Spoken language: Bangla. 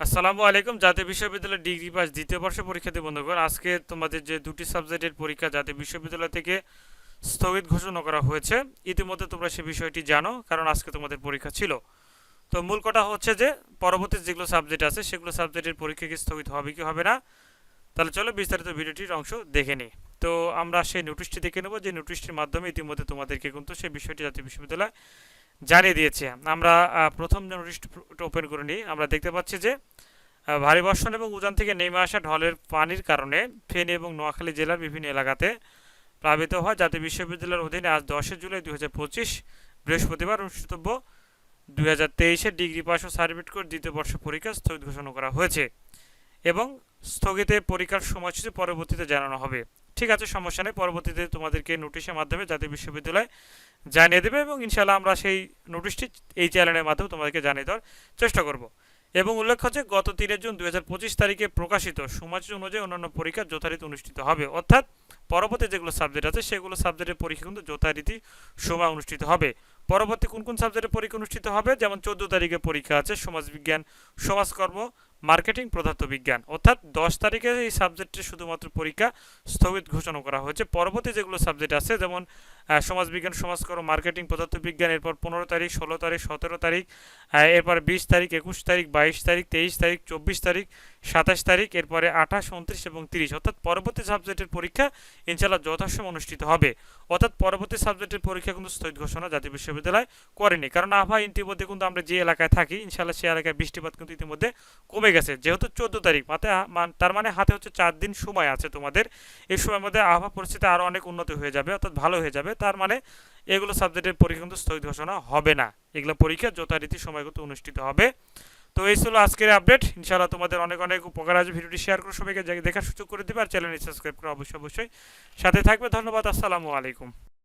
আসসালামু আলাইকুম। জাতীয় বিশ্ববিদ্যালয় ডিগ্রি পাস দ্বিতীয় বর্ষ পরীক্ষার্থী বন্ধুগণ, আজকে তোমাদের যে দুটি সাবজেক্টের পরীক্ষা জাতীয় বিশ্ববিদ্যালয় থেকে স্থগিত ঘোষণা করা হয়েছে, ইতিমধ্যে তোমরা সে বিষয়টি জানো, কারণ আজকে তোমাদের পরীক্ষা ছিল। তো মূল কথা হচ্ছে যে, পরবর্তী যেগুলো সাবজেক্ট আছে, সেগুলো সাবজেক্টের পরীক্ষা কি স্থগিত হবে, কি হবে না, তাহলে চলো বিস্তারিত ভিডিওটির অংশ দেখে নিই। তো আমরা সেই নোটিশটি দেখে নেব, যে নোটিশটির মাধ্যমে ইতিমধ্যে তোমাদেরকে কিন্তু সেই বিষয়টি জাতীয় বিশ্ববিদ্যালয় জানিয়ে দিয়েছে। আমরা প্রথম যে ওপেন করে নিই, আমরা দেখতে পাচ্ছি যে ভারী বর্ষণ এবং উজান থেকে নেমে আসা ঢলের পানির কারণে ফেনী এবং নোয়াখালী জেলার বিভিন্ন এলাকাতে প্লাবিত হয় জাতীয় বিশ্ববিদ্যালয়ের অধীনে আজ দশই জুলাই দুই হাজার পঁচিশ বৃহস্পতিবার অনুষ্ঠিতব্য। দুই ডিগ্রি পাস ও সার্টিফিকেট দ্বিতীয় বর্ষ পরীক্ষা স্থগিত ঘোষণা করা হয়েছে। এবং স্থগিতে পরীক্ষার সময়সূচি পরবর্তীতে জানানো হবে। ঠিক আছে, সমস্যা নেই। পরবর্তীতে তোমাদেরকে নোটিশের মাধ্যমে জাতীয় বিশ্ববিদ্যালয় জানিয়ে দেবে এবং ইনশাল্লাহ আমরা সেই নোটিশটি এই চ্যানেলের মাধ্যমে তোমাদেরকে জানিয়ে দেওয়ার চেষ্টা করব। এবং উল্লেখ্য হচ্ছে গত তিনে জুন দু হাজার পঁচিশ তারিখে প্রকাশিত সময়সূচি অনুযায়ী অন্যান্য পরীক্ষা যথারীতি অনুষ্ঠিত হবে। অর্থাৎ পরবর্তী যেগুলো সাবজেক্ট আছে, সেগুলো সাবজেক্টের পরীক্ষা কিন্তু যথারীতি সময় অনুষ্ঠিত হবে। পরবর্তী কোন কোন সাবজেক্টের পরীক্ষা অনুষ্ঠিত হবে? যেমন চোদ্দ তারিখে পরীক্ষা আছে, সমাজবিজ্ঞান, সমাজকর্ম মার্কেটিং পদার্থবিজ্ঞান অর্থাৎ দশ তারিখে এই সাবজেক্টের শুধুমাত্র পরীক্ষা স্থগিত ঘোষণা করা হয়েছে। পরবর্তী যেগুলো সাবজেক্ট আছে, যেমন সমাজবিজ্ঞান, সমাজকর্ম, মার্কেটিং পদার্থবিজ্ঞান এরপর পনেরো তারিখ, ষোলো তারিখ, সতেরো তারিখ এরপর বিশ তারিখ, একুশ তারিখ, বাইশ তারিখ, তেইশ তারিখ, চব্বিশ তারিখ সাতাশ তারিখ, এরপরে আঠাশ, উনত্রিশ এবং তিরিশ। অর্থাৎ পরবর্তী সাবজেক্টের পরীক্ষা ইনশাল্লাহ যথাসময় অনুষ্ঠিত হবে। অর্থাৎ পরবর্তী সাবজেক্টের পরীক্ষা কিন্তু স্থগিত ঘোষণা জাতীয় বিশ্ববিদ্যালয় করেনি। কারণ আবহাওয়া ইতিমধ্যে কিন্তু আমরা যে এলাকায় থাকি ইনশাল্লাহ সেই এলাকায় বৃষ্টিপাত কিন্তু ইতিমধ্যে কমে গেছে। যেহেতু চোদ্দ তারিখ মাতে তার মানে হাতে হচ্ছে চার দিন সময় আছে তোমাদের। এই সময়ের মধ্যে আবহাওয়া পরিস্থিতি আরও অনেক উন্নতি হয়ে যাবে, অর্থাৎ ভালো হয়ে যাবে। তার মানে এগুলো সাবজেক্টের পরীক্ষা কিন্তু স্থগিত ঘোষণা হবে না। এগুলো পরীক্ষা যথারীতি সময় কিন্তু অনুষ্ঠিত হবে। তো এই ছিল আজকের আপডেট। ইনশাআল্লাহ তোমাদের অনেক অনেক উপকার আছে ভিডিওটি শেয়ার করে সবাইকে। দেখার সুযোগ করে দেবে আর চ্যানেলটি সাবস্ক্রাইব করে অবশ্যই অবশ্যই। সাথে থাকবে, ধন্যবাদ। আসসালামু আলাইকুম।